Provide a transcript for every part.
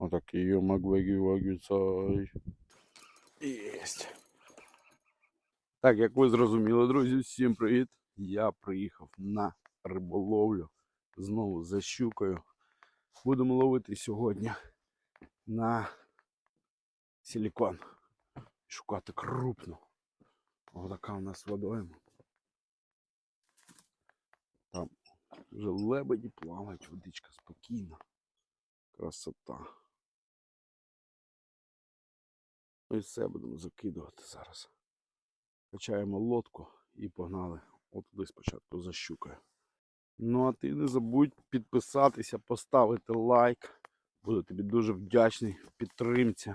Отакий Маквегі Вагюцай. Єсть. Так, як ви зрозуміли, друзі, всім привіт. Я приїхав на риболовлю знову за щукою. Будемо ловити сьогодні на силікон. Шукати крупну. Отака у нас водойма. Там вже лебеді плавають, водичка спокійна. Красота. Ну і все будемо закидувати зараз. Качаємо лодку і погнали. От туди спочатку за щукою. Ну а ти не забудь підписатися, поставити лайк. Буду тобі дуже вдячний в підтримці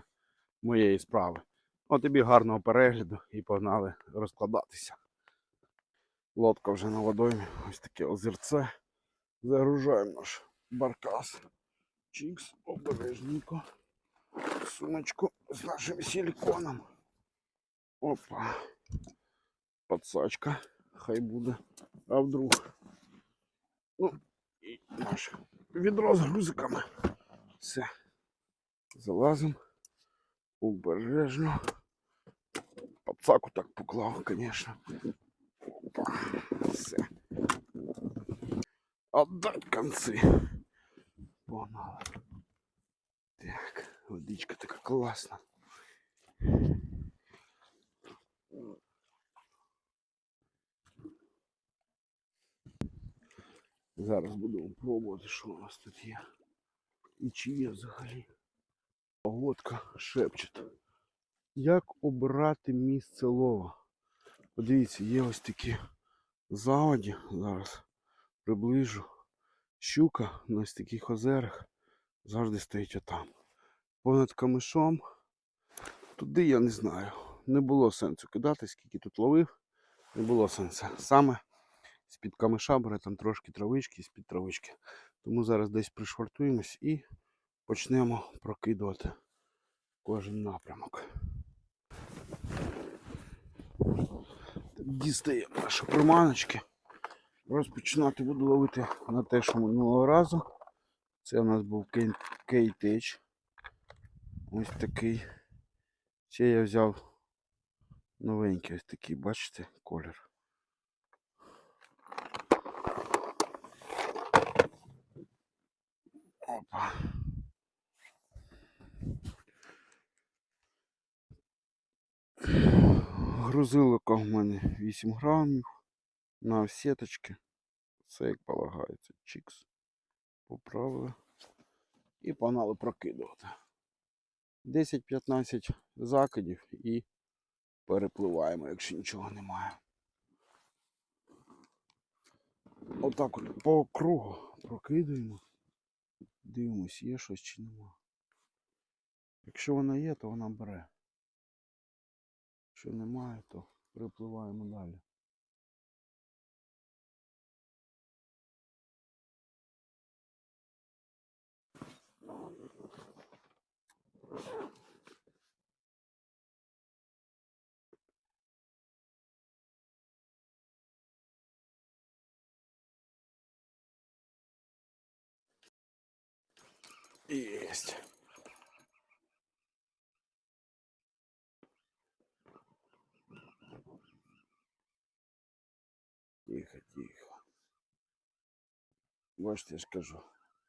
моєї справи. От тобі гарного перегляду і погнали розкладатися. Лодка вже на водоймі. Ось таке озерце. Загружаємо наш баркас. Чікс, обережненько. Сумочку з нашим силиконом. Опа. Подсачка. Хай буде. А вдруг. Ну, і наше відро з грузиками. Все. Залазимо. Обережно. Подсаку так поклав, звісно. Опа. Все. Отдать концы. Погнали. Так, Водичка така класна. Зараз будемо пробувати, що у нас тут є. І чи є взагалі. Погодка шепче. Як обирати місце лова? Подивіться, є ось такі заводі. Зараз приближу. Щука на ось таких озерах завжди стоїть отам. Понад камишом. Туди я не знаю. Не було сенсу кидати, скільки тут ловив. Не було сенсу. Саме з-під камиша бере там трошки травички, з-під травички. Тому зараз десь пришвартуємось і почнемо прокидувати кожен напрямок. Дістаємо наші приманочки. Розпочинати буду ловити на те, що минулого разу. Це у нас був кейтеч. Ось такий. Ще я взяв новенький ось такий, бачите, колір. Опа. Грузилка в мене 8 грамів на сіточки. Все як полагається. Чікс. Поправили. І погнали прокидувати. 10-15 закидів і перепливаємо, якщо нічого немає. Отак от по кругу прокидуємо. Дивимось, є щось чи нема. Якщо вона є, то вона бере. Якщо немає, то перепливаємо далі. Есть. Тихо, тихо. Бачите, я ж кажу.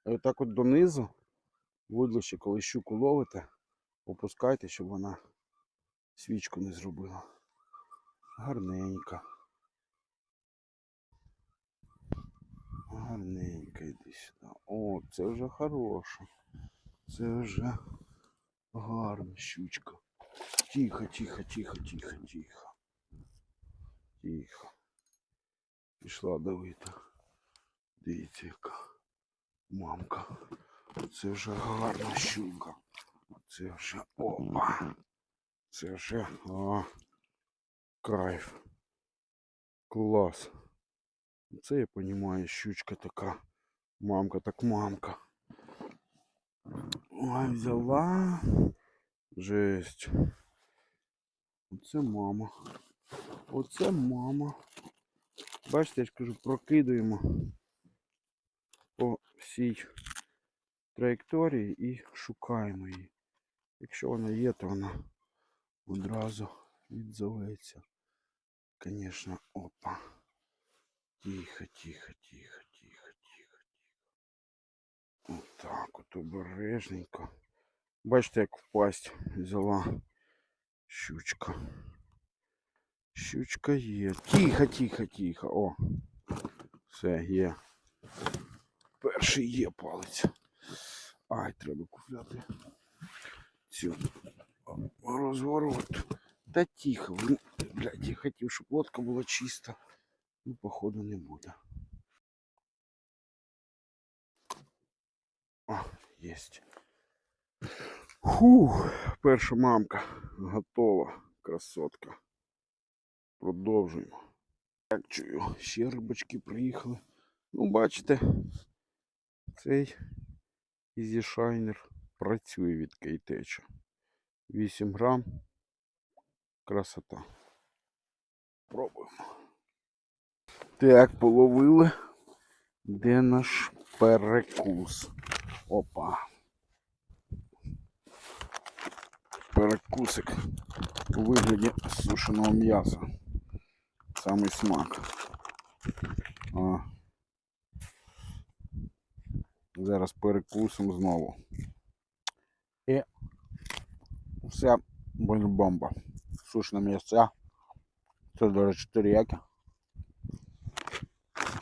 А отак от донизу, вудлище, коли щуку ловите, опускайте, щоб вона свічку не зробила. Гарненько. Гарненько йди сюди. О, це вже хороше. Це вже гарна щучка. Тихо, тихо, тихо, тихо, тихо. Тихо. Пішла давита. Дивіться, яка мамка. Це вже гарна щука. Це вже опа. Це вже о, кайф. Клас. Це я розумію, щучка така. Мамка так мамка. Ой, взяла. Жесть. Оце мама. Оце мама. Бачите, я ж кажу, прокидуємо по всій траєкторії і шукаємо її. Якщо вона є, то вона одразу відзоветься. Звісно, опа. Тихо, тихо, тихо, тихо, тихо, тихо. Отак от обережненько. Бачите, як впасть взяла щучка. Щучка є. Тихо, тихо, тихо. О. Все, є. Перший є палець. Ай, треба купляти цю розворот. Та тихо. Блядь, я хотів, щоб лодка була чиста. Ну, походу, не буде. О, єсть. Фух, перша мамка готова. Красотка. Продовжуємо. Як чую, ще рибачки приїхали. Ну, бачите, цей Shiner працює від кейтеча. 8 грам. Красота. Пробуємо. Так, половили. Де наш перекус? Опа. Перекусик у вигляді сушеного м'яса. Самий смак. А. Зараз перекусимо знову. І все буде бомба. Сушне м'ясо. Це, до речі, теріяки.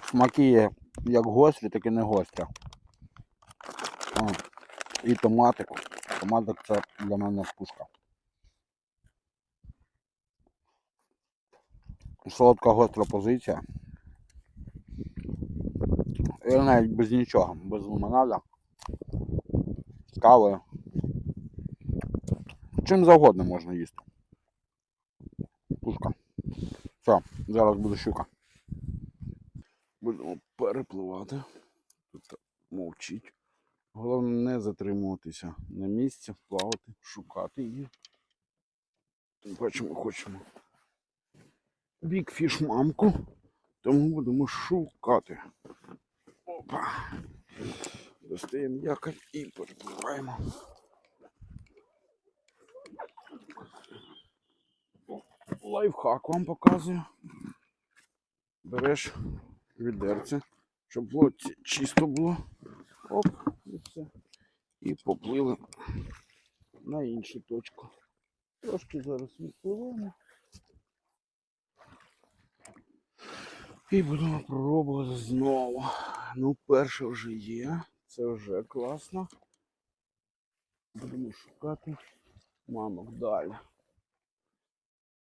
Смаки є як гострі, так і не гострі. А, і томатик. Томатик це для мене пушка. Солодка гостра позиція. І навіть без нічого, без лимонада. З кавою. Чим завгодно можна їсти. Пушка. Все, зараз буде щука. Будемо перепливати. Тут мовчить. Головне не затримуватися на місці, плавати, шукати її. Тим паче хочемо бікфіш мамку, тому будемо шукати. Опа. Достаємо якорь і перепливаємо. Лайфхак вам показую. Береш відерце, щоб було чисто було. Оп, і все. І поплили на іншу точку. Трошки зараз відпливемо. І будемо пробувати знову. Ну, перше вже є. Це вже класно. Будемо шукати мамок далі.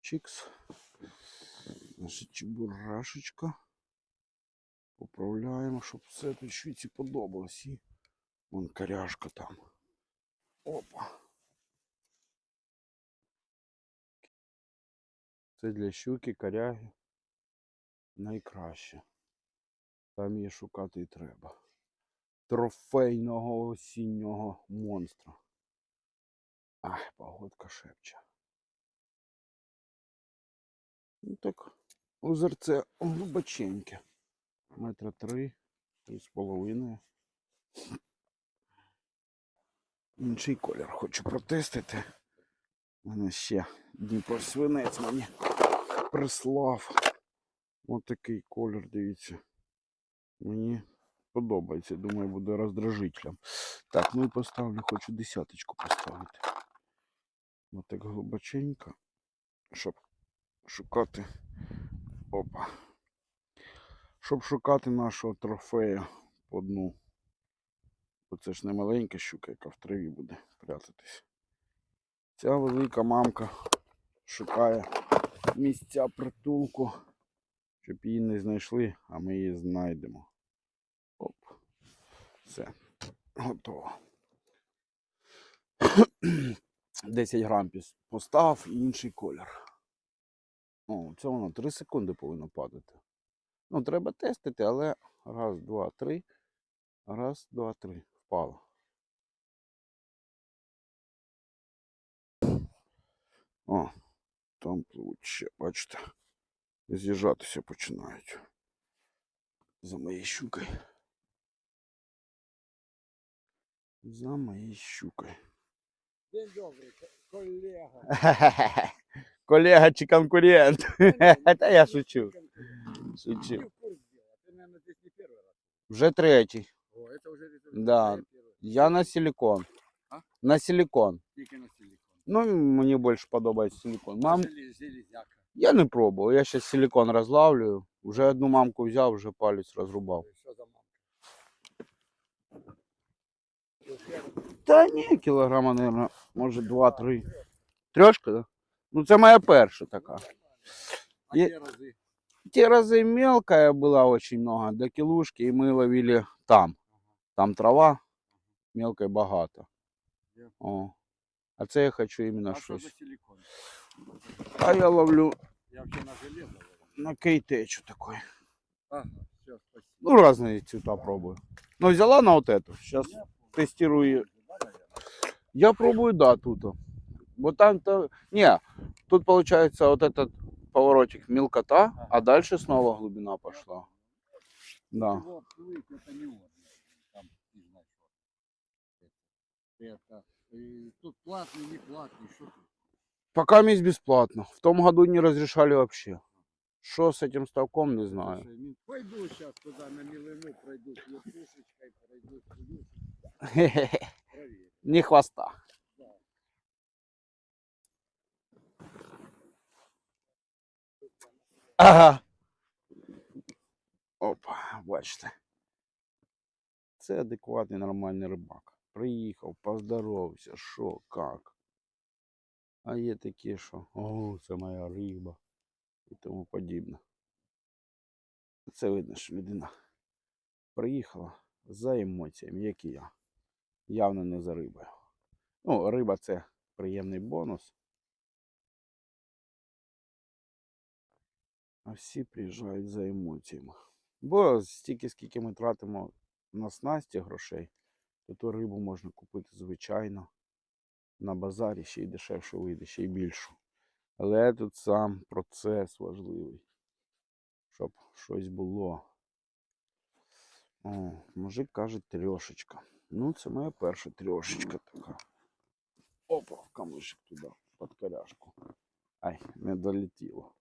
Чікс. Наша чебурашечка. Поправляємо, щоб все тут швидше подобалось. І вон коряшка там. Опа. Це для щуки, коряги найкраще. Там її шукати і треба. Трофейного осіннього монстра. Ах, погодка шепче. Ну так, озерце глибоченьке. Метра три, три з половиною. Інший колір хочу протестити. У мене ще Дніпро свинець мені прислав. Ось такий колір, дивіться. Мені подобається. Думаю, буде роздражителем. Так, ну і поставлю, хочу десяточку поставити. Ось так глибоченько, щоб шукати. Опа. Щоб шукати нашого трофея по дну. Бо це ж не маленька щука, яка в траві буде прятатись. Ця велика мамка шукає місця притулку, щоб її не знайшли, а ми її знайдемо. Оп. Все. Готово. 10 грам постав і інший колір. О, це воно 3 секунди повинно падати. Ну, треба тестити, але раз, два, три. Раз, два, три. Впало. О, там ще, бачите. З'їжджатися починають. За моєю щукою. За моєю щукою. День добрий, ко- колега. Колега чи конкурент? Та я шучу. Шучу. Ты в курс дела. Ты, наверное, здесь не первый раз. Вже третій. О, это уже результат. Да. Я первый. Я на силикон. А? На силикон. Тільки на силикон. Ну, мені більше подобається силикон. Мам, Желез- Железяка. я не пробував. Я зараз силикон розлавлюю. Вже одну мамку взяв, вже палець розрубав. Що за мамка? Ну, ще Та ні, кілограма, мабуть, може 2-3. Трьошка, да? Ну, це моя перша така. А Є- ті рази? Те разы мелкая была очень много, до килушки, и мы ловили там. Там трава, мелкой богато. Я- О. А це я хочу іменно А що за щось. силикон? А я ловлю Я вообще на железо ловлю. на кейтечу такой. Ага, все, спасибо. Ну, разные цвета пробую. Ну, взяла на вот эту. Сейчас Я понял. тестирую. Да, наверное? Я пробую, да, тут. Вот там-то... Не, тут получается вот этот поворотик мелкота, а дальше снова глубина пошла. Да. Тут платный, не платный, что тут? Пока месть бесплатно. В том году не разрешали вообще. Что с этим ставком, не знаю. Пойду сейчас туда на милину, пройду с пушечкой, пройду с. Не хвоста. Ага. Опа, бачите. Це адекватний нормальний рибак. Приїхав, поздоровався, що, як. А є такі, що о, це моя риба і тому подібне. Це видно, що людина приїхала за емоціями, як і я. Явно не за рибою. Ну, риба це приємний бонус. А всі приїжджають за емоціями. Бо стільки, скільки ми тратимо на снасті грошей, то ту рибу можна купити звичайно на базарі ще й дешевше вийде, ще й більшу. Але тут сам процес важливий, щоб щось було. О, мужик каже трьошечка. Ну, це моя перша трьошечка така. Опа, камишик туди, під коряшку. Ай, не долетіло.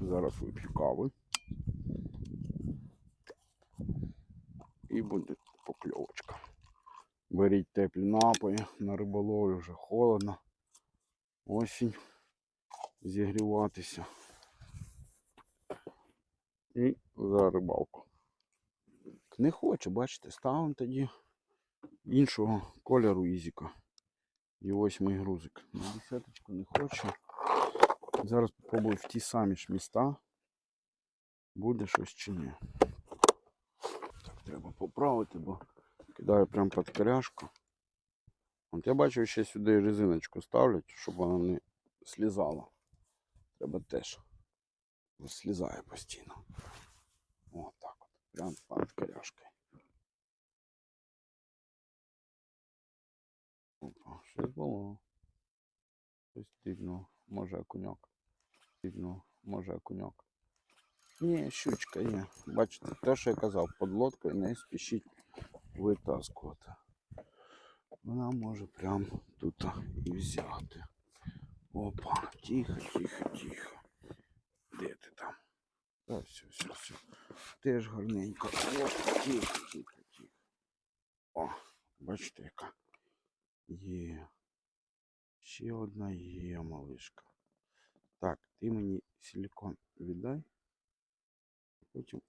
Зараз вип'ю кави. І буде покльовочка. Беріть теплі напої, на риболовлю вже холодно. Осінь. Зігріватися. І за рибалку. Не хоче, бачите, ставимо тоді іншого кольору ізіка. І ось мій грузик. На десяточку не хочу. Зараз попробую в ті самі ж міста. Буде щось чи ні. Так, треба поправити, бо кидаю прямо під коряшку. От я бачу, ще сюди резиночку ставлять, щоб вона не слізала. Треба теж. Слізає постійно. О, так от. Прямо під коряшкою. Щось було. Щось дивно. Може окуньок. Дивно, може окуньок. Ні, щучка є. Бачите, те, що я казав, під лодкою не спішіть витаскувати. Вона може прямо тут і взяти. Опа, тихо, тихо, тихо. Де ти там? Та все, все, все. Теж гарненько. Опа, тихо, тихо, тихо. О, бачите, яка. Є. Ще одна є, малишка. Так, ти мені силикон віддай. Потім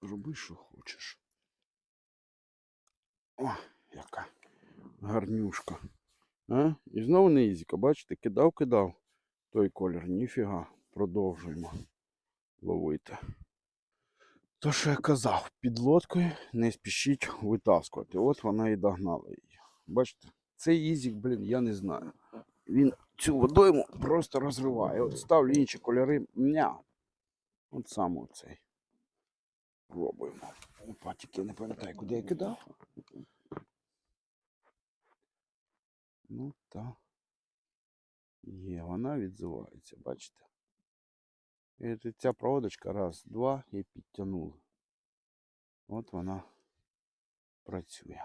роби, що хочеш. О, яка гарнюшка. А? І знову не ізіка, бачите, кидав, кидав той колір. Ніфіга. Продовжуємо ловити. То, що я казав, під лодкою не спішіть витаскувати. От вона і догнала її. Бачите, цей ізік, блін, я не знаю. Він цю водойму просто розриває. От ставлю інші кольори. Мня. От саме оцей. Пробуємо. Опа, тільки не пам'ятаю, куди я кидав. Ну так. Є, вона відзивається, бачите? І ця проводочка раз, два і підтягнули. От вона працює.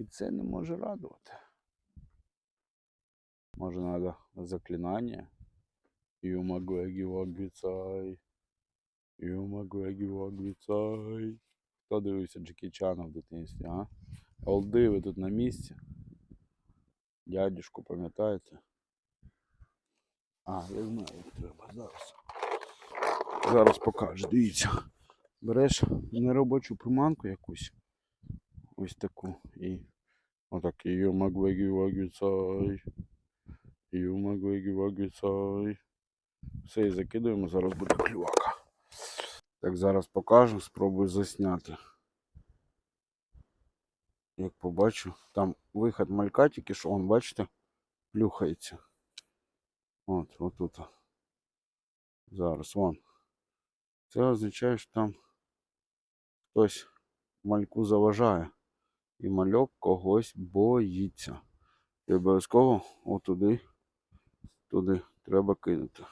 І це не може радувати. Може, треба заклинання. Юмагвегі вагвіцай. Юмагвегі вагвіцай. Хто дивився Джекі Чана в дитинстві, а? Олди, ви тут на місці. Дядюшку, пам'ятаєте? А, я знаю, як треба зараз. Зараз покажу, дивіться. Береш неробочу приманку якусь. Ось таку. І отак. Юмагвегі вагвіцай. Юмагвегі вагвіцай. Все, і закидуємо, зараз буде клювака. Так, зараз покажу, спробую засняти. Як побачу, там виход малька тільки що, он, бачите, плюхається. От, отут. Зараз, вон. Це означає, що там хтось мальку заважає. І мальок когось боїться. І обов'язково отуди, туди треба кинути.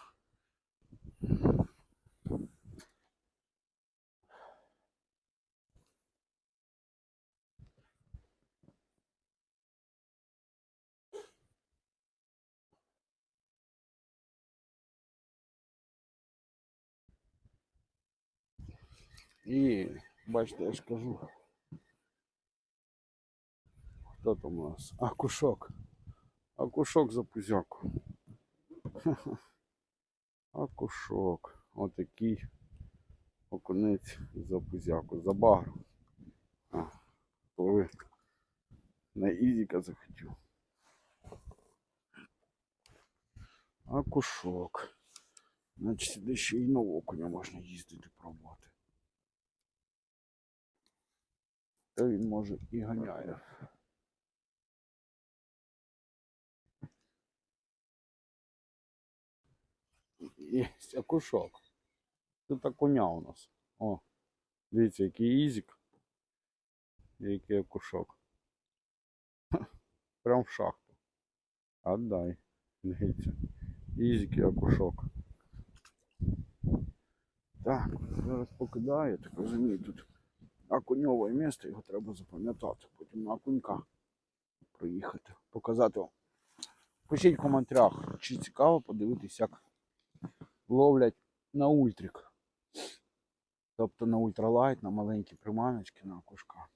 І бачите, я ж кажу. Хто там у нас? А, кушок. А кушок за пузяку. А кушок. Отакий окунець за пузяку. За багру. А, на ізіка захотів. А кушок. Значить, сюди ще й на окуня можна їздити пробувати. Та він може і ганяє. Є окушок. Тут окуня у нас. О, дивіться, який ізик. Який окушок. Прям в шахту. Отдай. Дивіться. Ізик і окушок. Так, зараз покидаю, так розумію, тут окуньове місце, його треба запам'ятати. Потім на окунька проїхати, показати вам. Пишіть в коментарях, чи цікаво подивитись, як ловлять на ультрик. Тобто на ультралайт, на маленькі приманочки, на окушка.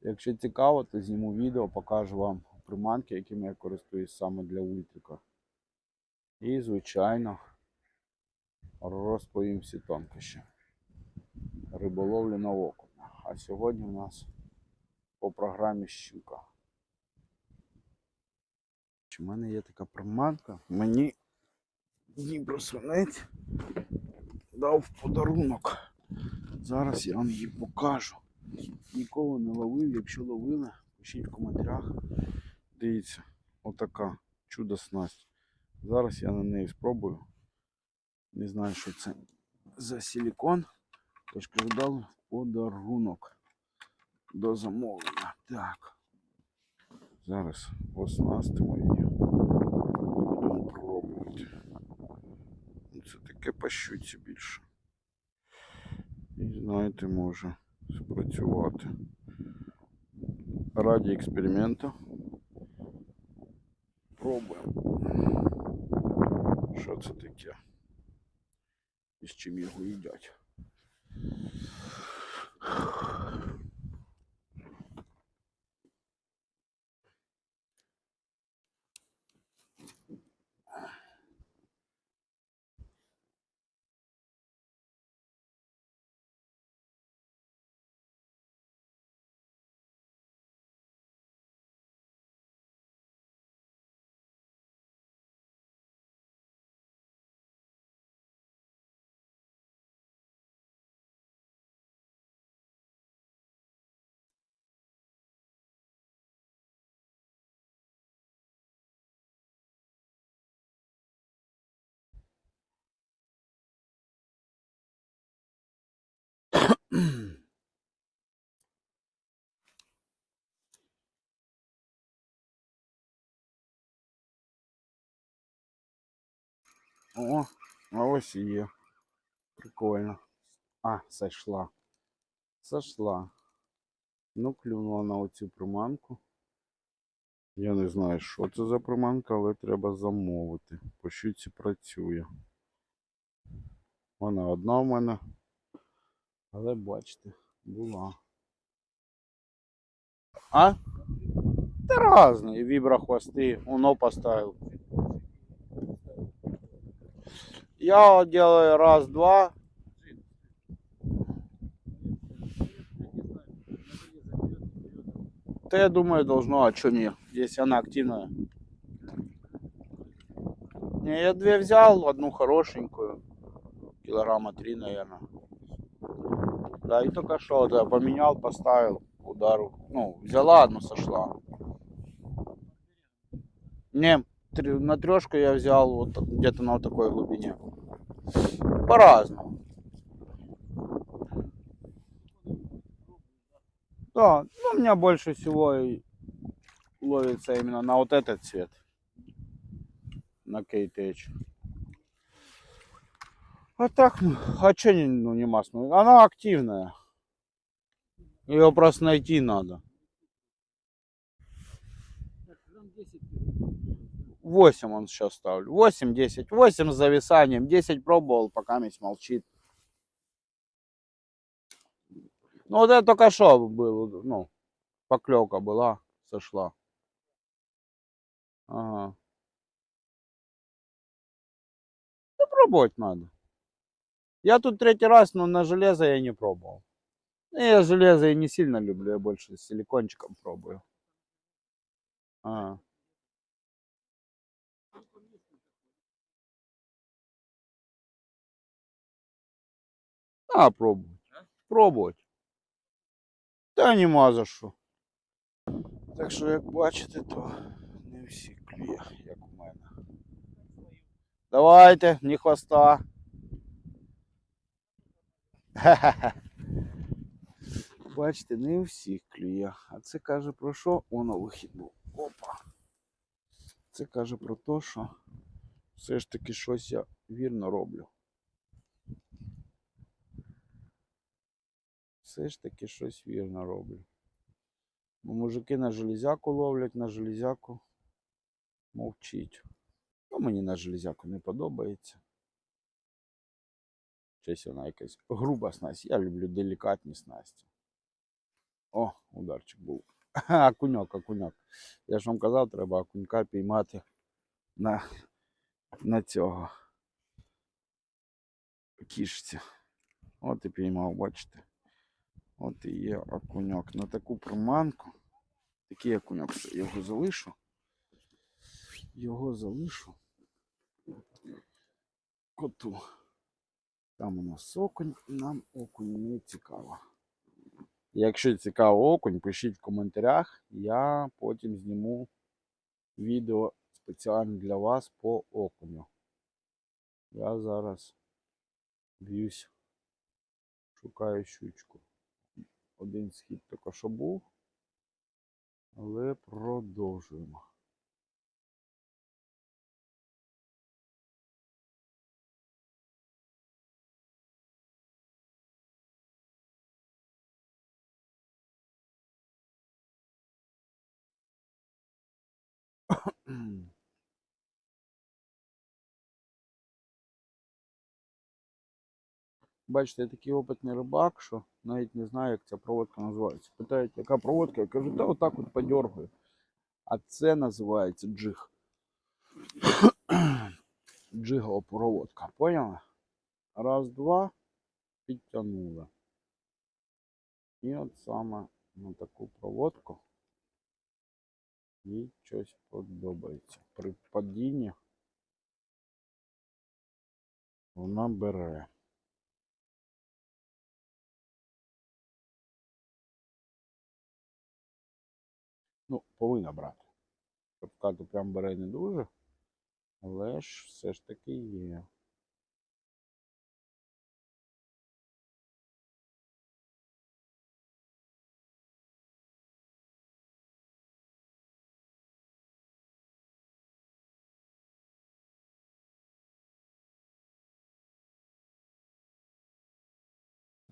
Якщо цікаво, то зніму відео, покажу вам приманки, якими я користуюсь саме для ультрика. І, звичайно, розповім всі тонкощі риболовлі на окуня. А сьогодні у нас по програмі щука. У мене є така приманка. Мені Дніпро свинець дав подарунок. Зараз я вам її покажу. Ніколи не ловив, якщо ловили, пишіть в коментарях. Дивіться, отака чудо снасть. Зараз я на неї спробую. Не знаю, що це за силікон. Тож кажу, дали в подарунок до замовлення. Так. Зараз оснастимо її. Будемо пробувати. Таке пащуться більше. І знаєте, може спрацювати. Раді експерименту. Пробуємо. Що це таке? І з чим його їдять? О, а ось і є. Прикольно. А, сошла. Сошла. Ну, клюнула на оцю приманку. Я не знаю, що це за приманка, але треба замовити. По щуці працює. Вона одна в мене. Але бачите, була. А? Та разные. Вибра хвосты. Уно поставил. Я делаю раз-два. Да я думаю, должно, а что не, если она активная. Не, я две взял, одну хорошенькую. Килограмма три, наверное. Да, и только что, да, поменял, поставил удару. Ну, взяла одну, сошла. Не, на трешку я взял вот где-то на вот такой глубине. По-разному. Да, ну у меня больше всего и ловится именно на вот этот цвет. На KTH. А так, ну, а не, ну, не массно? Она активная. Ее просто найти надо. Так, грамм 10 8 он сейчас ставлю. 8, 10. 8 с зависанием. 10 пробовал, пока месь молчит. Ну вот это только что был, ну, поклевка была, сошла. Ага. Да пробовать надо. Я тут третий раз, но на железо я не пробовал. Ну, Я железо и не сильно люблю, я больше с силикончиком пробую. Ага. А, пробовать. А? Пробовать. Та нема за що. Так що, як бачите, то не всі клює, як у мене. Давайте, ні хвоста. Бачите, не у всіх клює. А це каже про що? Воно вихід був. Опа. Це каже про те, що все ж таки щось я вірно роблю. Все ж таки щось вірно роблю. Бо мужики на железяку ловлять, на железяку мовчить. Ну, мені на железяку не подобається. Щось вона якась груба снасть. Я люблю делікатні снасті. О, ударчик був. Окуньок, окуньок. Я ж вам казав, треба окунька піймати на, на цього кішці. От і піймав, бачите. От і є окуньок. На таку приманку. Такий окуньок. Все, Його залишу. Його залишу. Коту. Там у нас окунь, нам окунь не цікаво. Якщо цікаво окунь, пишіть в коментарях. Я потім зніму відео спеціально для вас по окуню. Я зараз б'юсь, шукаю щучку. Один схід що був. Але продовжуємо. Бачите, я такий опитний рибак, що навіть не знаю, як ця проводка називається. Питають, яка проводка? Я кажу, та отак от подергаю. А це називається джиг. Джигова проводка. Поняла? Раз, два, підтягнула. І от саме на таку проводку їй щось подобається. При падінні вона бере. Ну, повинна брати. Тобто прям бере не дуже, але ж все ж таки є.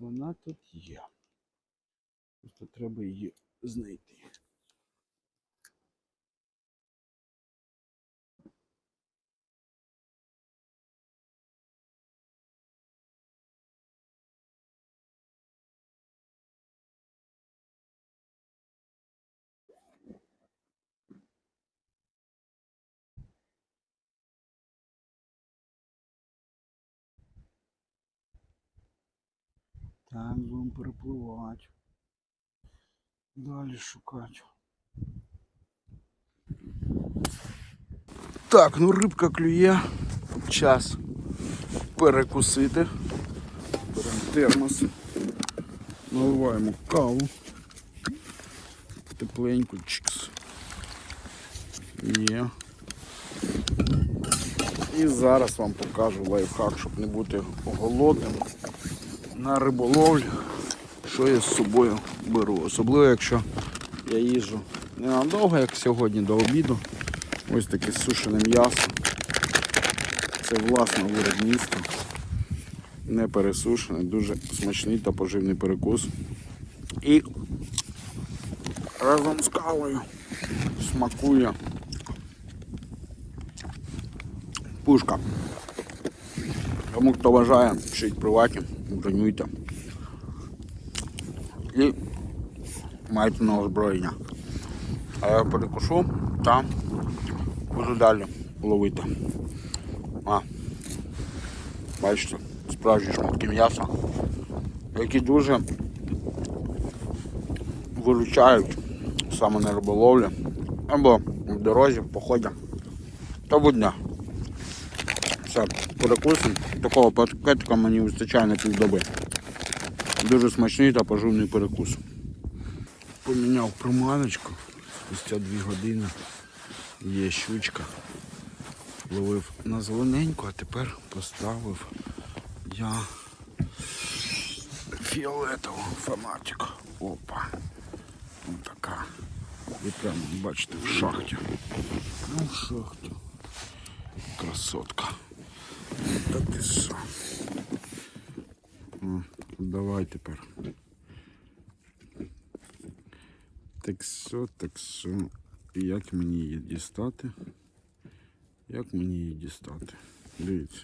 Вона тут є. Просто треба її знайти. Так, будемо перепливати. Далі шукати. Так, ну рибка клює. Час перекусити. Беремо термос. Наливаємо каву. Тепленьку чикс. Є. І зараз вам покажу лайфхак, щоб не бути голодним на риболовлю, що я з собою беру. Особливо, якщо я їжджу ненадовго, як сьогодні до обіду. Ось таке сушене м'ясо. Це власне виробництво. Не пересушене, дуже смачний та поживний перекус. І разом з кавою смакує пушка. Тому хто бажає шить приватні, бронюйте. І майте на озброєння. А я перекушу та буду далі ловити. А, бачите, справжні шматки м'яса, які дуже виручають саме на риболовлі або в дорозі, в поході та будня. Все, перекусимо. Такого пакетика мені вистачає на півдоби. Дуже смачний та поживний перекус. Поміняв приманочку. Спустя дві години є щучка. Ловив на зелененьку, а тепер поставив я фіолетову фанатик. Опа. Ось така. І прямо бачите в шахті. Ну, в шахті. Красотка. Та ти що? Давай тепер. Так що, так що. Як мені її дістати? Як мені її дістати? Дивіться.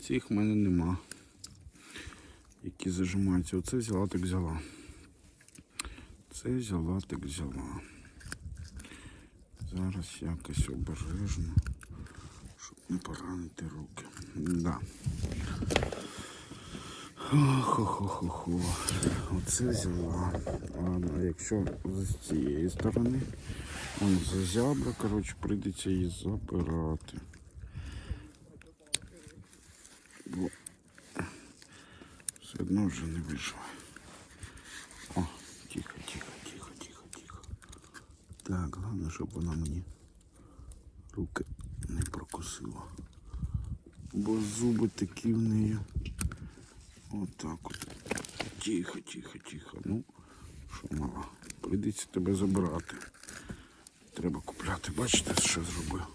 Цих в мене нема. Які зажимаються. Оце взяла, так взяла. Це взяла, так взяла. Зараз якось обережно не поранити руки. Да. Хо-хо-хо-хо. Оце взяла. Ладно, а якщо з цієї сторони, он за зябра, коротше, прийдеться її забирати. Бо все одно вже не вийшло. О, тихо, тихо, тихо, тихо, тихо. Так, головне, щоб вона мені руки не прокусила. Бо зуби такі в неї. Отак от. Тихо, тихо, тихо. Ну, що мала, прийдеться тебе забирати. Треба купляти. Бачите, що зробив?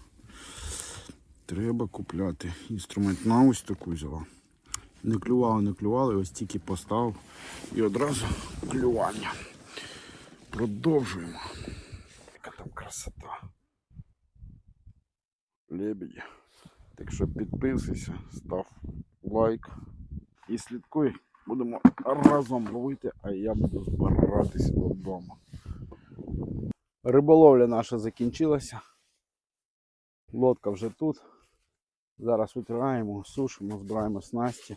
Треба купляти інструмент. На ось таку взяла. Не клювала, не клювала, ось тільки поставив і одразу клювання. Продовжуємо. Яка там красота лебеді. Так що підписуйся, став лайк і слідкуй. Будемо разом ловити, а я буду збиратися додому. Риболовля наша закінчилася. Лодка вже тут. Зараз витираємо, сушимо, збираємо снасті.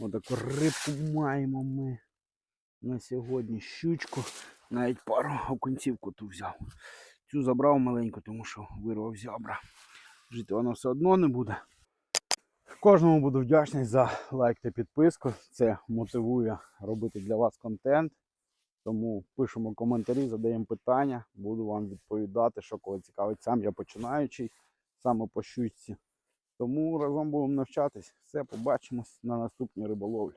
Отаку рибку маємо ми на сьогодні. Щучку, навіть пару окунцівку ту взяв. Цю забрав маленьку, тому що вирвав зябра жити воно все одно не буде. Кожному буду вдячний за лайк та підписку. Це мотивує робити для вас контент. Тому пишемо коментарі, задаємо питання, буду вам відповідати, що коли цікавить сам я починаючий саме по щучці. Тому разом будемо навчатись. Все, побачимось на наступній риболовлі.